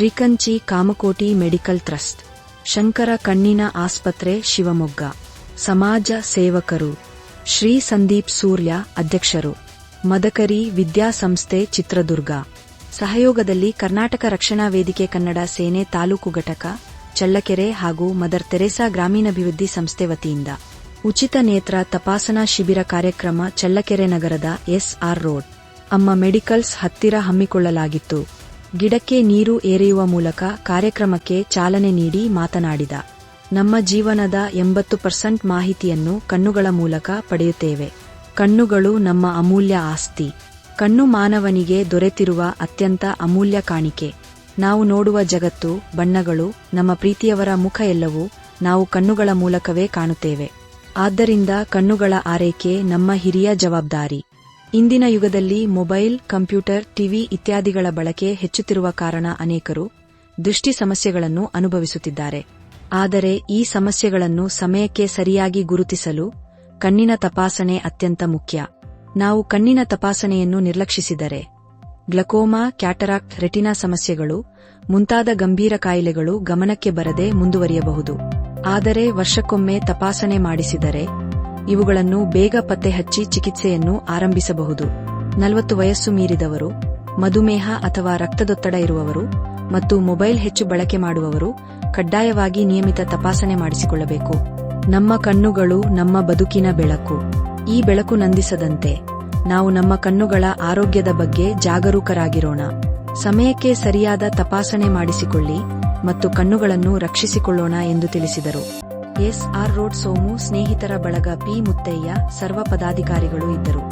ಶ್ರೀಕಂಚಿ Kamakoti medical trust, Shankara ಕಣ್ಣಿನ ಆಸ್ಪತ್ರೆ ಶಿವಮೊಗ್ಗ, ಸಮಾಜ ಸೇವಕರು, ಶ್ರೀ ಸಂದೀಪ್ ಸೂರ್ಯ ಅಧ್ಯಕ್ಷರು, ಮದಕರಿ ವಿದ್ಯಾಸಂಸ್ಥೆ ಚಿತ್ರದುರ್ಗ. ಸಹಯೋಗದಲ್ಲಿ ಕರ್ನಾಟಕ ರಕ್ಷಣಾ ವೇದಿಕೆ ಕನ್ನಡ ಸೇನೆ ತಾಲೂಕು ಘಟಕ, ಚಳ್ಳಕೆರೆ ಹಾಗೂ ಮದರ್ ತೆರೆಸಾ ಗ್ರಾಮೀಣಾಭಿವೃದ್ಧಿ ಸಂಸ್ಥೆ ವತಿಯಿಂದ ಉಚಿತ ನೇತ್ರ ತಪಾಸಣಾ ಶಿಬಿರ ಕಾರ್ಯಕ್ರಮ ಚಳ್ಳಕೆರೆ ನಗರದ ಎಸ್ಆರ್ ರೋಡ್, ಅಮ್ಮ ಮೆಡಿಕಲ್ಸ್ ಹತ್ತಿರ ಹಮ್ಮಿಕೊಳ್ಳಲಾಗಿತ್ತು. ಗಿಡಕ್ಕೆ ನೀರು ಏರೆಯುವ ಮೂಲಕ ಕಾರ್ಯಕ್ರಮಕ್ಕೆ ಚಾಲನೆ ನೀಡಿ ಮಾತನಾಡಿದ. ನಮ್ಮ ಜೀವನದ ಎಂಬತ್ತು ಪರ್ಸೆಂಟ್ ಮಾಹಿತಿಯನ್ನು ಕಣ್ಣುಗಳ ಮೂಲಕ ಪಡೆಯುತ್ತೇವೆ. ಕಣ್ಣುಗಳು ನಮ್ಮ ಅಮೂಲ್ಯ ಆಸ್ತಿ. ಕಣ್ಣು ಮಾನವನಿಗೆ ದೊರೆತಿರುವ ಅತ್ಯಂತ ಅಮೂಲ್ಯ ಕಾಣಿಕೆ. ನಾವು ನೋಡುವ ಜಗತ್ತು, ಬಣ್ಣಗಳು, ನಮ್ಮ ಪ್ರೀತಿಯವರ ಮುಖ ಎಲ್ಲವೂ ನಾವು ಕಣ್ಣುಗಳ ಮೂಲಕವೇ ಕಾಣುತ್ತೇವೆ. ಆದ್ದರಿಂದ ಕಣ್ಣುಗಳ ಆರೈಕೆ ನಮ್ಮ ಹಿರಿಯ ಜವಾಬ್ದಾರಿ. ಇಂದಿನ ಯುಗದಲ್ಲಿ ಮೊಬೈಲ್, ಕಂಪ್ಯೂಟರ್, ಟಿವಿ ಇತ್ಯಾದಿಗಳ ಬಳಕೆ ಹೆಚ್ಚುತ್ತಿರುವ ಕಾರಣ ಅನೇಕರು ದೃಷ್ಟಿ ಸಮಸ್ಯೆಗಳನ್ನು ಅನುಭವಿಸುತ್ತಿದ್ದಾರೆ. ಆದರೆ ಈ ಸಮಸ್ಯೆಗಳನ್ನು ಸಮಯಕ್ಕೆ ಸರಿಯಾಗಿ ಗುರುತಿಸಲು ಕಣ್ಣಿನ ತಪಾಸಣೆ ಅತ್ಯಂತ ಮುಖ್ಯ. ನಾವು ಕಣ್ಣಿನ ತಪಾಸಣೆಯನ್ನು ನಿರ್ಲಕ್ಷಿಸಿದರೆ ಗ್ಲಕೋಮಾ, ಕ್ಯಾಟರಾಕ್ಟ್, ರೆಟಿನಾ ಸಮಸ್ಯೆಗಳು, ಮುಂತಾದ ಗಂಭೀರ ಕಾಯಿಲೆಗಳು ಗಮನಕ್ಕೆ ಬರದೆ ಮುಂದುವರಿಯಬಹುದು. ಆದರೆ ವರ್ಷಕ್ಕೊಮ್ಮೆ ತಪಾಸಣೆ ಮಾಡಿಸಿದರೆ ಇವುಗಳನ್ನು ಬೇಗ ಪತ್ತೆ ಹಚ್ಚಿ ಚಿಕಿತ್ಸೆಯನ್ನು ಆರಂಭಿಸಬಹುದು. ನಲವತ್ತು ವಯಸ್ಸು ಮೀರಿದವರು, ಮಧುಮೇಹ ಅಥವಾ ರಕ್ತದೊತ್ತಡ ಇರುವವರು ಮತ್ತು ಮೊಬೈಲ್ ಹೆಚ್ಚು ಬಳಕೆ ಮಾಡುವವರು ಕಡ್ಡಾಯವಾಗಿ ನಿಯಮಿತ ತಪಾಸಣೆ ಮಾಡಿಸಿಕೊಳ್ಳಬೇಕು. ನಮ್ಮ ಕಣ್ಣುಗಳು ನಮ್ಮ ಬದುಕಿನ ಬೆಳಕು. ಈ ಬೆಳಕು ನಂದಿಸದಂತೆ ನಾವು ನಮ್ಮ ಕಣ್ಣುಗಳ ಆರೋಗ್ಯದ ಬಗ್ಗೆ ಜಾಗರೂಕರಾಗಿರೋಣ. ಸಮಯಕ್ಕೆ ಸರಿಯಾದ ತಪಾಸಣೆ ಮಾಡಿಸಿಕೊಳ್ಳಿ ಮತ್ತು ಕಣ್ಣುಗಳನ್ನು ರಕ್ಷಿಸಿಕೊಳ್ಳೋಣ ಎಂದು ತಿಳಿಸಿದರು. ಎಸ್ಆರ್ ರೋಡ್ ಸೋಮು ಸ್ನೇಹಿತರ ಬಳಗ ಪಿ ಮುತ್ತಯ್ಯ ಸರ್ವ ಪದಾಧಿಕಾರಿಗಳು ಇದ್ದರು